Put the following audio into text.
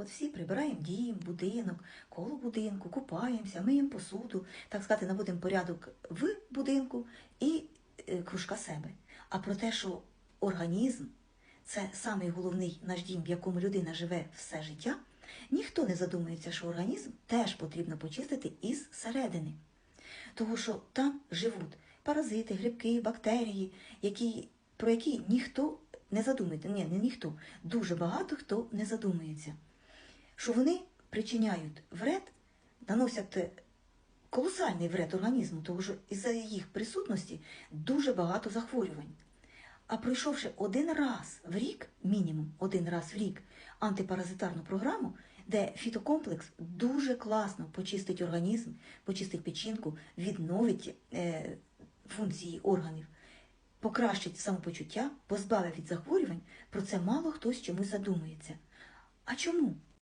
От всі прибираємо дім, будинок, коло будинку, купаємося, миємо посуду, так сказати, наводимо порядок в будинку і е, кружка себе. А про те, що організм це самий головний наш дім, в якому людина живе все життя, ніхто не задумується, що організм теж потрібно почистити із середини. Тому що там живуть паразити, грибки, бактерії, які, про які ніхто не задумується. Ні, не ніхто. Дуже багато хто не задумується. Що вони причиняють вред, наносять е, колосальний вред організму, тому що із-за їх присутності дуже багато захворювань. А пройшовши один раз в рік, мінімум один раз в рік, антипаразитарну програму, де фітокомплекс дуже класно почистить організм, почистить печінку, відновить е, функції органів, покращить самопочуття, позбавить від захворювань, про це мало хтось чомусь задумується. А чому?